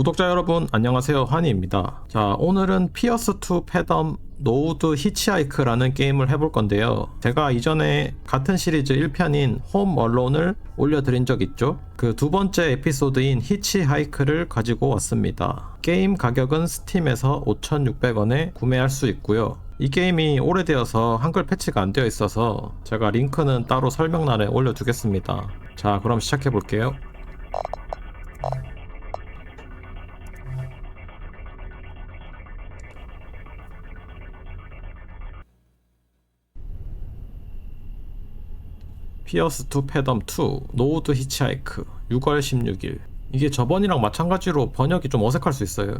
구독자 여러분 안녕하세요. 환희입니다. 자 오늘은 피어스2 패덤 노우드 히치하이크라는 게임을 해볼 건데요. 제가 이전에 같은 시리즈 1편인 홈 얼론을 올려드린 적 있죠? 그 두 번째 에피소드인 히치하이크를 가지고 왔습니다. 게임 가격은 스팀에서 5,600원에 구매할 수 있고요. 이 게임이 오래되어서 한글 패치가 안 되어 있어서 제가 링크는 따로 설명란에 올려두겠습니다. 자 그럼 시작해 볼게요 피어스2 패덤 2 노우드 히치하이크 6월 16일. 이게 저번이랑 마찬가지로 번역이 좀 어색할 수 있어요.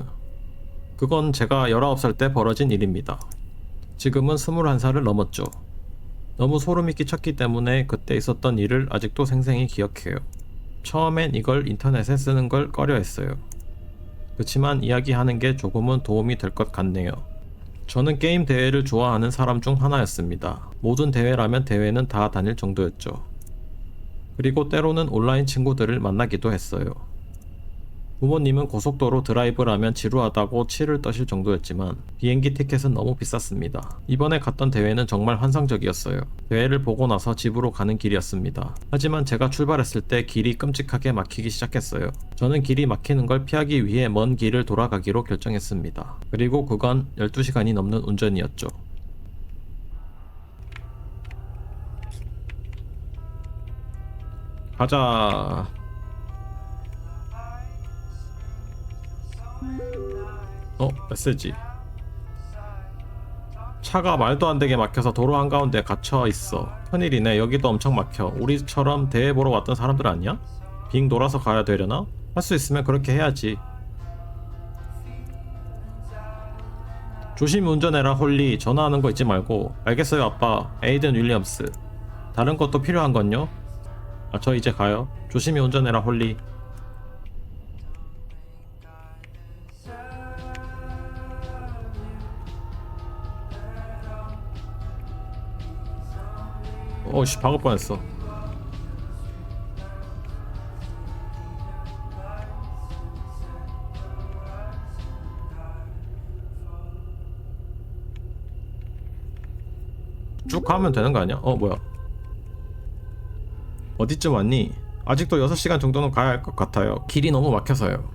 그건 제가 19살 때 벌어진 일입니다. 지금은 21살을 넘었죠. 너무 소름이 끼쳤기 때문에 그때 있었던 일을 아직도 생생히 기억해요. 처음엔 이걸 인터넷에 쓰는 걸 꺼려 했어요. 그치만 이야기하는 게 조금은 도움이 될 것 같네요 저는 게임 대회를 좋아하는 사람 중 하나였습니다. 모든 대회라면 대회는 다 다닐 정도였죠. 그리고 때로는 온라인 친구들을 만나기도 했어요. 부모님은 고속도로 드라이브를 하면 지루하다고 치를 떠실 정도였지만 비행기 티켓은 너무 비쌌습니다. 이번에 갔던 대회는 정말 환상적이었어요. 대회를 보고 나서 집으로 가는 길이었습니다. 하지만 제가 출발했을 때 길이 끔찍하게 막히기 시작했어요. 저는 길이 막히는 걸 피하기 위해 먼 길을 돌아가기로 결정했습니다. 그리고 그건 12시간이 넘는 운전이었죠. 가자. 어, 메시지. 차가 말도 안 되게 막혀서 도로 한가운데 갇혀 있어. 큰일이네. 여기도 엄청 막혀. 우리처럼 대회 보러 왔던 사람들 아니야? 빙 돌아서 가야 되려나? 할 수 있으면 그렇게 해야지. 조심히 운전해라, 홀리. 전화하는 거 잊지 말고. 알겠어요, 아빠. 에이든 윌리엄스. 다른 것도 필요한 건요? 아, 저 이제 가요. 조심히 운전해라, 홀리. 어씨 박을 뻔했어 쭉 가면 되는 거 아니야? 어 뭐야 어디쯤 왔니? 아직도 6시간 정도는 가야 할 것 같아요 길이 너무 막혀서요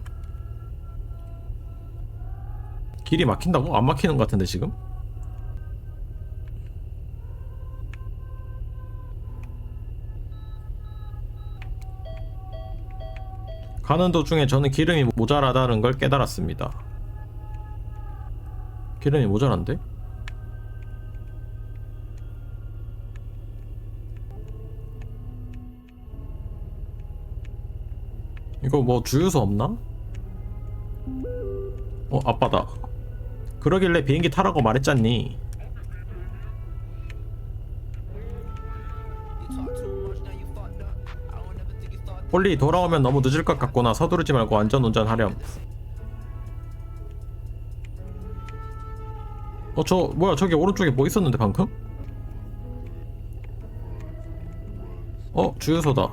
길이 막힌다고? 안 막히는 것 같은데 지금? 가는 도중에 저는 기름이 모자라다는 걸 깨달았습니다. 기름이 모자란데? 이거 뭐 주유소 없나? 어 아빠다. 그러길래 비행기 타라고 말했잖니. 홀리 돌아오면 너무 늦을 것 같구나. 서두르지 말고 안전 운전 하렴. 어 저 뭐야 저기 오른쪽에 뭐 있었는데 방금? 어 주유소다.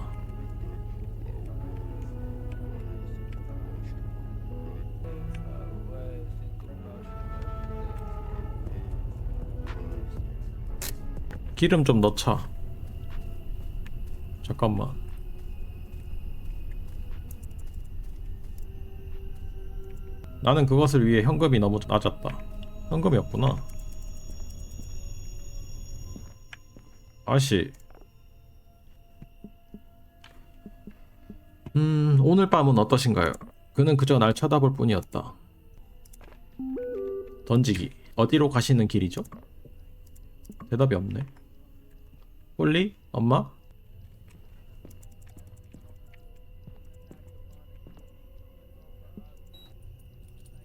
기름 좀 넣자. 잠깐만 나는 그것을 위해 현금이 너무 낮았다. 현금이었구나. 아씨. 음, 오늘 밤은 어떠신가요? 그는 그저 날 쳐다볼 뿐이었다. 던지기. 어디로 가시는 길이죠? 대답이 없네. 홀리? 엄마?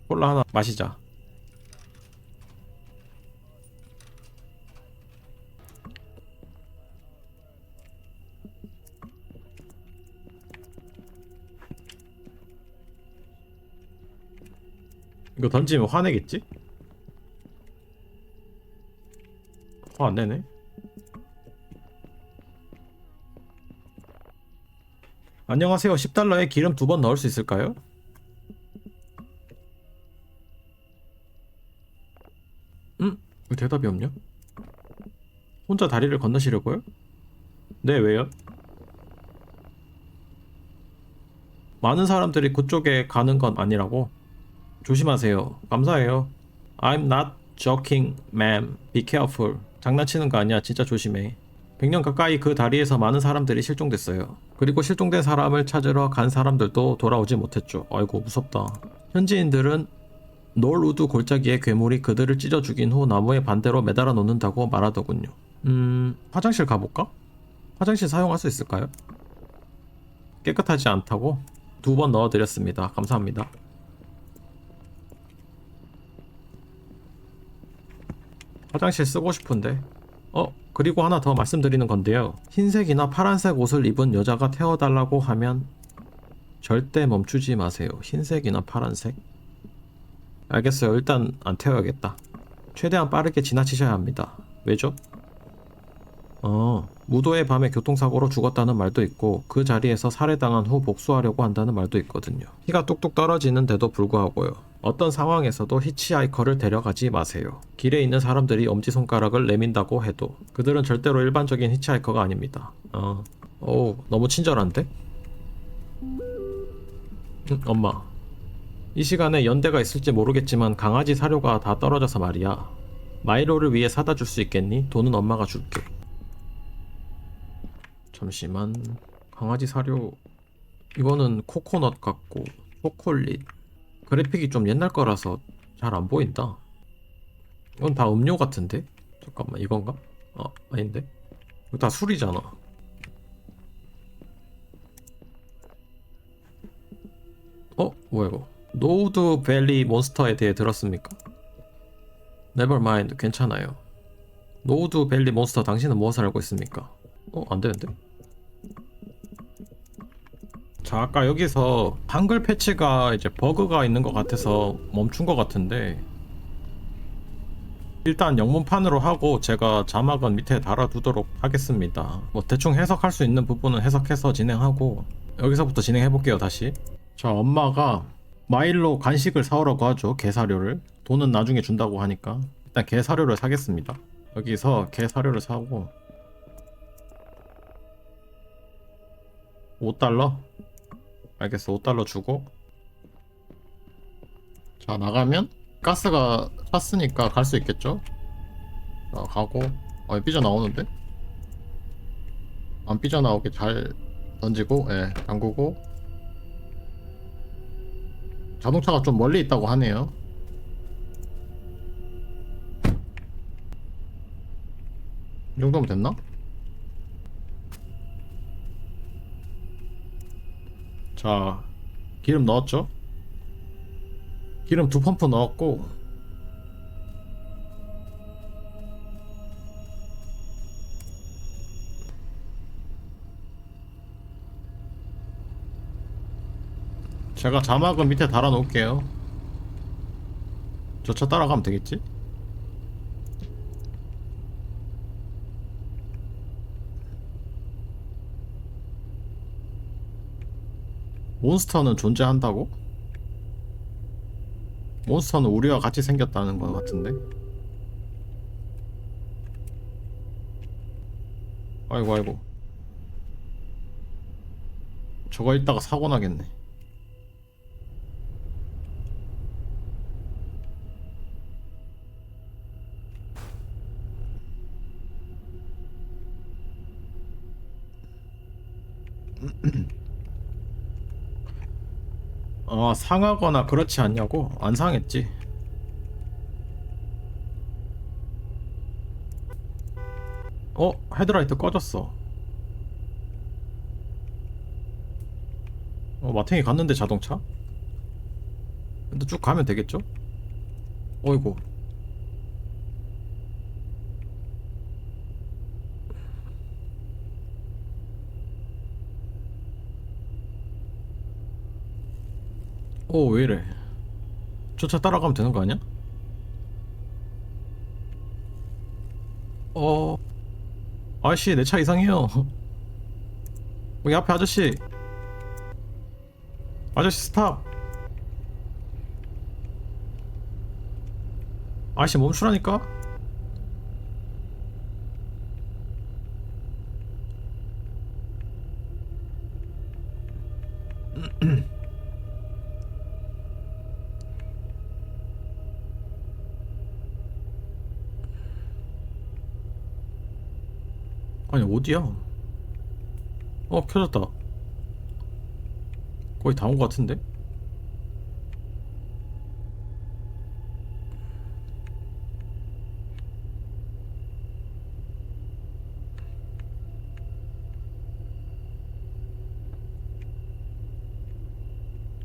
콜라 하나 마시자. 이거 던지면 화내겠지? 화 안 내네. 안녕하세요. 10달러에 기름 두 번 넣을 수 있을까요? 대답이 없냐? 혼자 다리를 건너시려고요? 네, 왜요? 많은 사람들이 그쪽에 가는 건 아니라고? 조심하세요. 감사해요. I'm not joking, ma'am. Be careful. 장난치는 거 아니야. 진짜 조심해. 100년 가까이 그 다리에서 많은 사람들이 실종됐어요. 그리고 실종된 사람을 찾으러 간 사람들도 돌아오지 못했죠. 아이고 무섭다. 현지인들은 놀우드 골짜기의 괴물이 그들을 찢어 죽인 후 나무에 반대로 매달아 놓는다고 말하더군요. 음, 화장실 가볼까? 화장실 사용할 수 있을까요? 깨끗하지 않다고 두 번 넣어드렸습니다. 감사합니다. 화장실 쓰고 싶은데. 어, 그리고 하나 더 말씀드리는 건데요. 흰색이나 파란색 옷을 입은 여자가 태워달라고 하면 절대 멈추지 마세요. 흰색이나 파란색. 알겠어요. 일단 안 태워야겠다. 최대한 빠르게 지나치셔야 합니다. 왜죠? 어, 무도의 밤에 교통사고로 죽었다는 말도 있고 그 자리에서 살해당한 후 복수하려고 한다는 말도 있거든요. 피가 뚝뚝 떨어지는데도 불구하고요. 어떤 상황에서도 히치하이커를 데려가지 마세요. 길에 있는 사람들이 엄지손가락을 내민다고 해도 그들은 절대로 일반적인 히치하이커가 아닙니다. 어, 오, 너무 친절한데? 응, 엄마. 이 시간에 연대가 있을지 모르겠지만 강아지 사료가 다 떨어져서 말이야. 마이로를 위해 사다 줄 수 있겠니? 돈은 엄마가 줄게. 잠시만. 강아지 사료. 이거는 코코넛 같고 초콜릿. 그래픽이 좀 옛날 거라서 잘 안 보인다. 이건 다 음료 같은데? 잠깐만 이건가? 아 아닌데? 이거 다 술이잖아. 어? 뭐야 이거? 노우드 밸리 몬스터에 대해 들었습니까? Never mind, 괜찮아요. 노우드 밸리 몬스터 당신은 무엇을 알고 있습니까? 어? 안 되는데? 자 아까 여기서 한글 패치가 이제 버그가 있는 것 같아서 멈춘 것 같은데 일단 영문판으로 하고 제가 자막은 밑에 달아두도록 하겠습니다 뭐 대충 해석할 수 있는 부분은 해석해서 진행하고 여기서부터 진행해 볼게요 다시 자 엄마가 마일로 간식을 사오라고 하죠. 게사료를. 돈은 나중에 준다고 하니까. 일단 게사료를 사겠습니다. 여기서 게사료를 사고. 5달러? 알겠어. 5달러 주고. 자 나가면 가스가 찼으니까 갈 수 있겠죠? 자 가고. 어 삐져나오는데? 안 삐져나오게 잘 던지고 예 잠그고 자동차가 좀 멀리 있다고 하네요 이 정도면 됐나? 자 기름 넣었죠? 기름 두 펌프 넣었고 제가 자막은 밑에 달아 놓을게요 저 차 따라가면 되겠지? 몬스터는 존재한다고? 몬스터는 우리와 같이 생겼다는 것 같은데? 아이고 아이고 저거 있다가 사고 나겠네 어, 상하거나 그렇지 않냐고? 안 상했지. 어, 헤드라이트 꺼졌어. 어, 마탱이 갔는데 자동차? 근데 쭉 가면 되겠죠? 어이구. 어, 왜 이래? 저 차 따라가면 되는 거 아니야? 어... 아저씨, 내 차 이상해요. 여기 앞에 아저씨. 아저씨, 스탑. 아저씨, 멈추라니까? 아니 어디야? 어 켜졌다. 거의 다 온 것 같은데?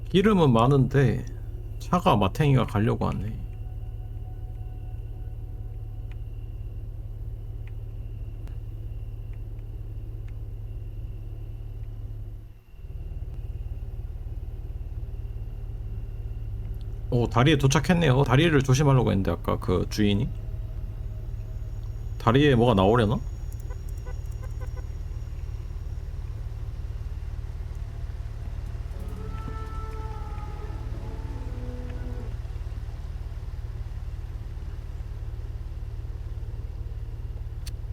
기름은 많은데 차가 마탱이가 가려고 하네. 오 다리에 도착했네요. 다리를 조심하려고 했는데 아까 그 주인이 다리에 뭐가 나오려나?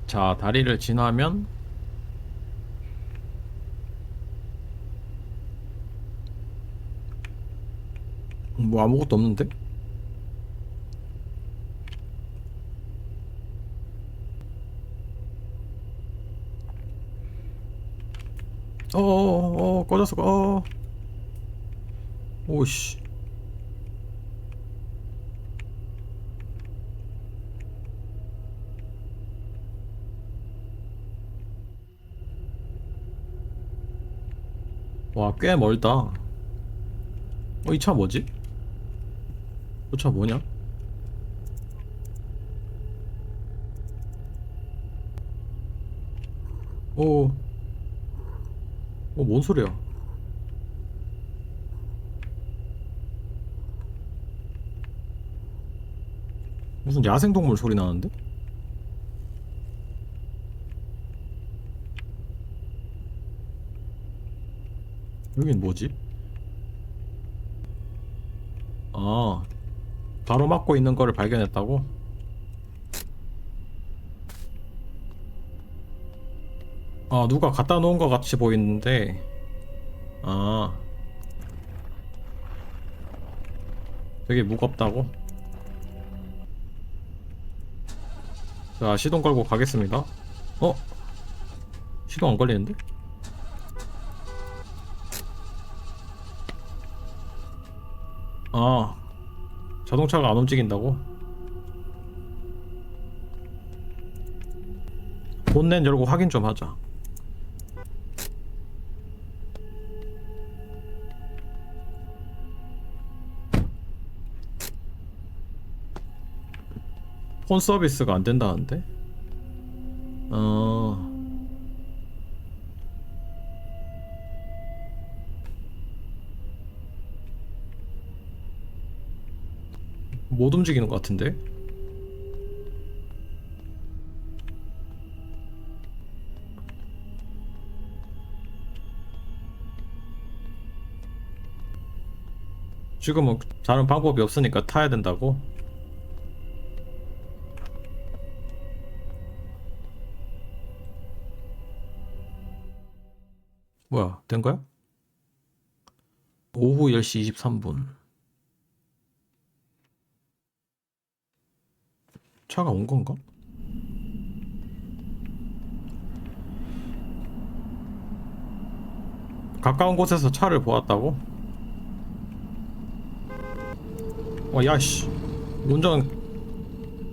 자 다리를 지나면 뭐 아무것도 없는데? 어어어 꺼졌어 어 오씨 와 꽤 멀다 어 이 차 뭐지? 이차 뭐냐? 오, 어, 뭔 소리야? 무슨 야생동물 소리 나는데? 여긴 뭐지? 아, 바로 맞고 있는 거를 발견했다고? 아, 누가 갖다 놓은 것 같이 보이는데, 아, 되게 무겁다고? 자, 시동 걸고 가겠습니다. 어? 시동 안 걸리는데? 아, 자동차가 안 움직인다고? 본넷 열고 확인 좀 하자. 폰 서비스가 안 된다는데? 못 움직이는 것 같은데? 지금은 다른 방법이 없으니까 타야 된다고? 뭐야, 된 거야? 오후 10시 23분. 차가 온 건가? 가까운 곳에서 차를 보았다고? 어, 야씨. 운전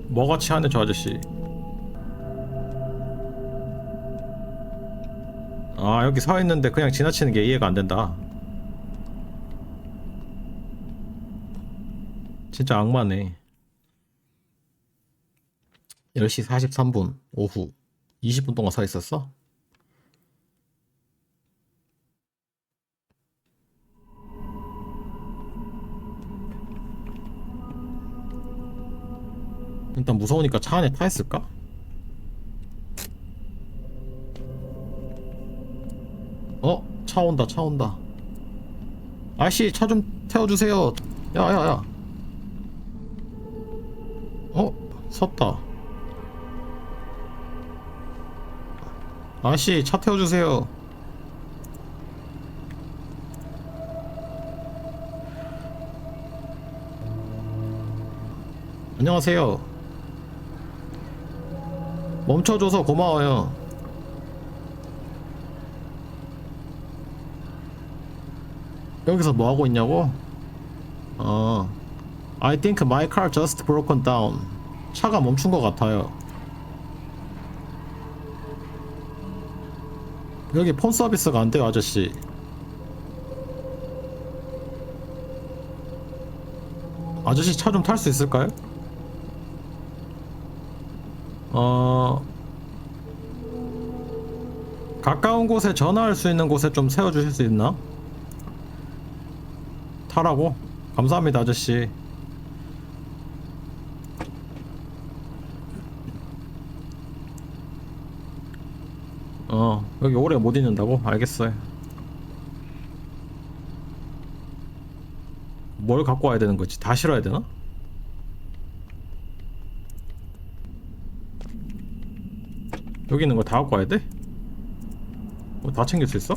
뭐같이 하네, 저 아저씨. 아, 여기 서 있는데 그냥 지나치는 게 이해가 안 된다. 진짜 악마네. 10시 43분 오후 20분 동안 서 있었어? 일단 무서우니까 차 안에 타 있을까? 어? 차 온다 차 온다 아씨 차 좀 태워주세요 야야야 어? 섰다 아저씨 차 태워주세요. 안녕하세요. 멈춰줘서 고마워요. 여기서 뭐하고 있냐고? 어 I think my car just broken down. 차가 멈춘 것 같아요. 여기 폰 서비스가 안 돼요, 아저씨. 아저씨 차 좀 탈 수 있을까요? 어. 가까운 곳에 전화할 수 있는 곳에 좀 세워주실 수 있나? 타라고? 감사합니다, 아저씨. 어, 여기 오래 못 있는다고? 알겠어요. 뭘 갖고 와야 되는 거지? 다 실어야 되나? 여기 있는 거 다 갖고 와야 돼? 뭐다 챙길 수 있어?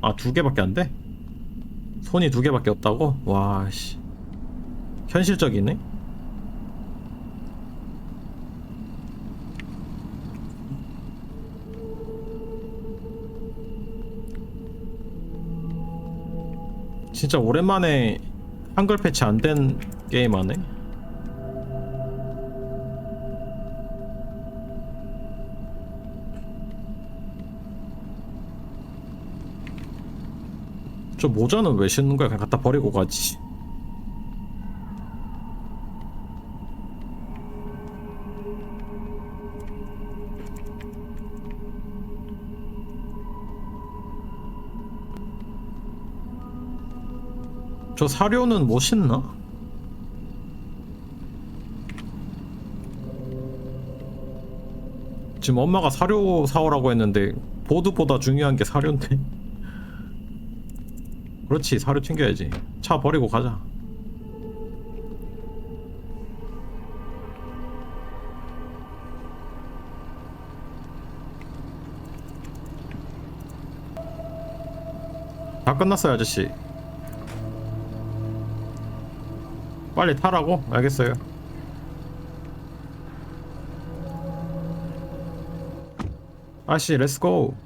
아, 두 개밖에 안 돼? 손이 두 개밖에 없다고? 와, 씨. 현실적이네? 진짜 오랜만에 한글 패치 안 된 게임 하네. 저 모자는 왜 신는 거야? 그냥 갖다 버리고 가지. 저 사료는 뭐 신나? 지금 엄마가 사료 사오라고 했는데 보드보다 중요한 게 사료인데. 그렇지 사료 챙겨야지. 차 버리고 가자. 다 끝났어요 아저씨 빨리 타라고? 알겠어요. 아씨 렛츠고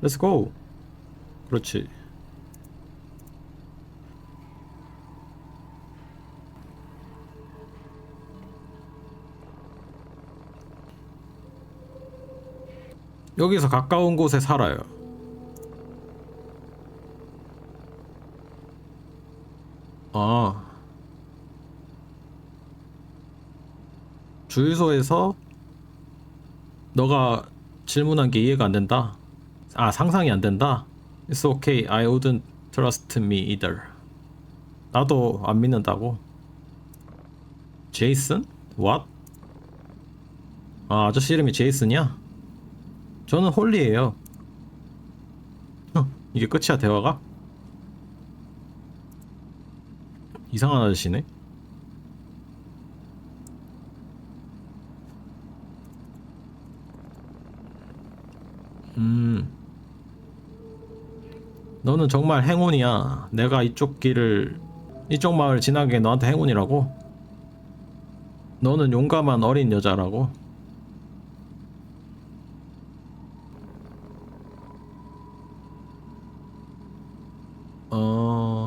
렛츠고 그렇지. 여기서 가까운 곳에 살아요 아 주유소에서 너가 질문한 게 이해가 안 된다 아 상상이 안 된다 It's okay. I wouldn't trust me either. 나도 안 믿는다고. 제이슨? What? 아, 아저씨 이름이 제이슨이야? 저는 홀리예요. huh, 이게 끝이야 대화가? 이상한 아저씨네. 음. 너는 정말 행운이야. 내가 이쪽 길을 이쪽 마을 지나게 너한테 행운이라고. 너는 용감한 어린 여자라고. 어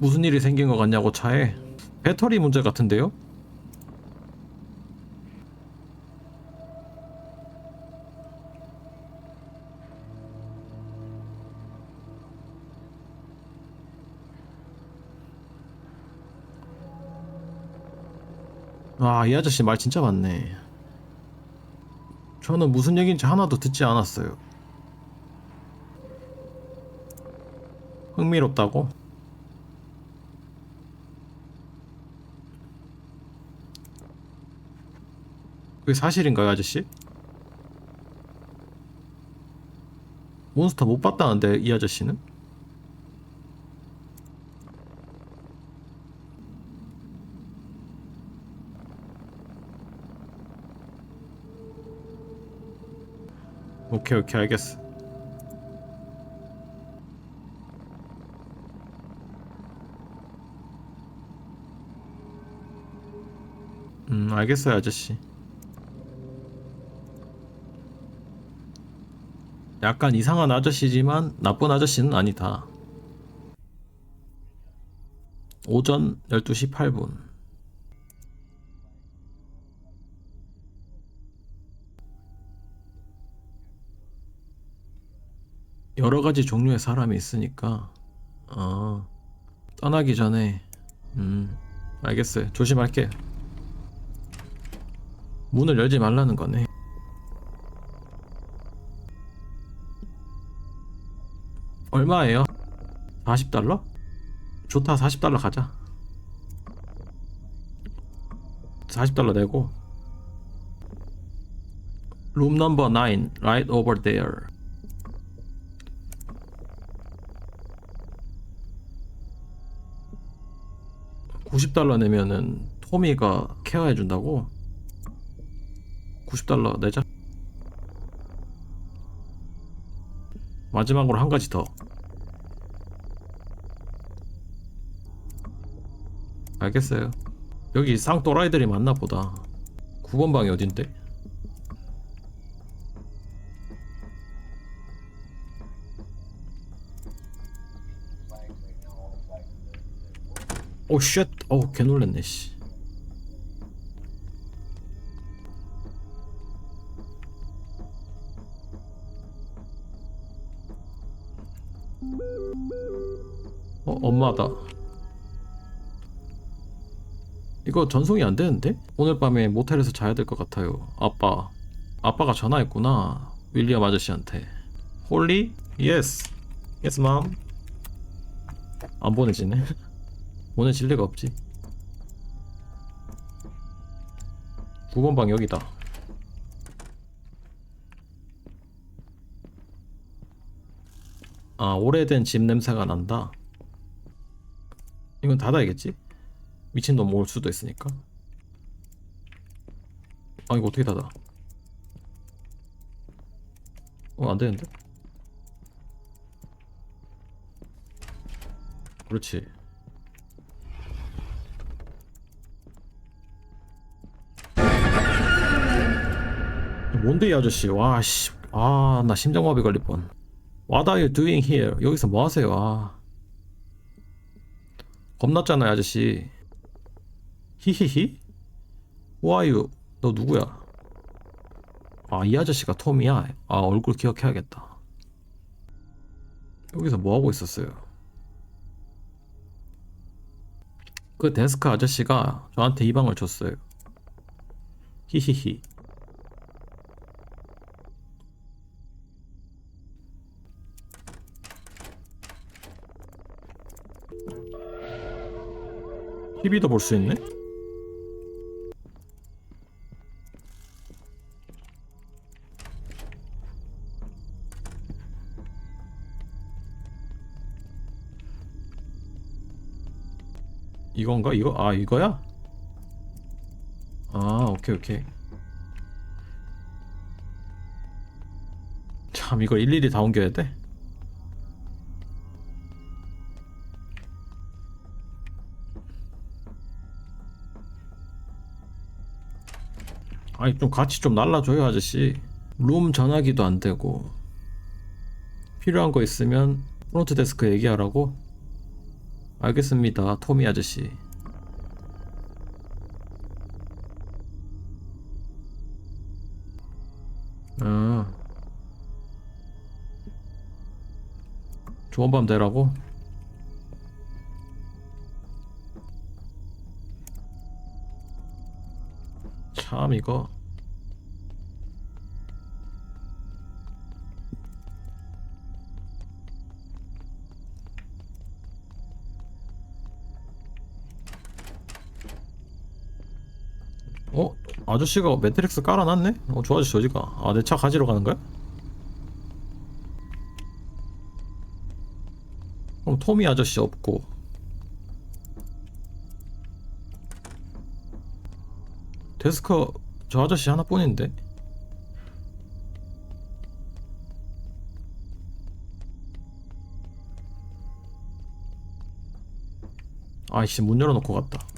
무슨 일이 생긴 것 같냐고 차에 배터리 문제 같은데요? 아, 이 아저씨 말 진짜 많네. 저는 무슨 얘기인지 하나도 듣지 않았어요. 흥미롭다고? 그게 사실인가요, 아저씨? 몬스터 못 봤다는데, 이 아저씨는? 오케이 오케이 알겠어 음 알겠어요 아저씨 약간 이상한 아저씨지만 나쁜 아저씨는 아니다. 오전 12시 8분. 여러 가지 종류의 사람이 있으니까, 어, 떠나기 전에, 음, 알겠어요. 조심할게. 문을 열지 말라는 거네. 얼마예요? 40달러? 좋다 40달러 가자. 40달러 내고. 룸 넘버 9 right over there. (90달러) 내면은 토미가 케어해 준다고? (90달러) 내자 마지막으로 한 가지 더 알겠어요. 여기 쌍또라이들이 많나 보다. 9번 방이 어딘데? 오 쉣. 어우 개 놀랬네 씨. 엄마다. 이거 전송이 안 되는데? 오늘 밤에 모텔에서 자야 될 것 같아요. 아빠. 아빠가 전화했구나. 윌리엄 아저씨한테. 홀리? 예스. 예스 맘. 안 보내지네. 보내질 리가 없지. 9번 방 여기다. 아, 오래된 집 냄새가 난다. 이건 닫아야겠지? 미친놈 올 수도 있으니까. 아 이거 어떻게 닫아? 어 안되는데? 그렇지. 뭔데 이 아저씨? 와씨. 아 나 심장마비 걸릴 뻔. What are you doing here? 여기서 뭐 하세요? 아 겁났잖아요 아저씨 히히히? 와유, 너 누구야? 아, 이 아저씨가 톰이야? 아, 얼굴 기억해야겠다. 여기서 뭐 하고 있었어요? 그 데스크 아저씨가 저한테 이 방을 줬어요. 히히히. TV도 볼 수 있네? 이건가? 이거? 아 이거야? 아 오케이 오케이 참 이거 일일이 다 옮겨야 돼? 아니 좀 같이 좀 날라줘요 아저씨 룸 전화기도 안 되고 필요한 거 있으면 프론트 데스크 얘기하라고? 알겠습니다 토미 아저씨 아 좋은 밤 되라고? 참 이거 어? 아저씨가 매트릭스 깔아놨네? 어, 저 아저씨 어디가? 아, 내 차 가지러 가는 거야? 그럼 토미 아저씨 없고 데스크 저 아저씨 하나뿐인데? 아이씨 문 열어놓고 갔다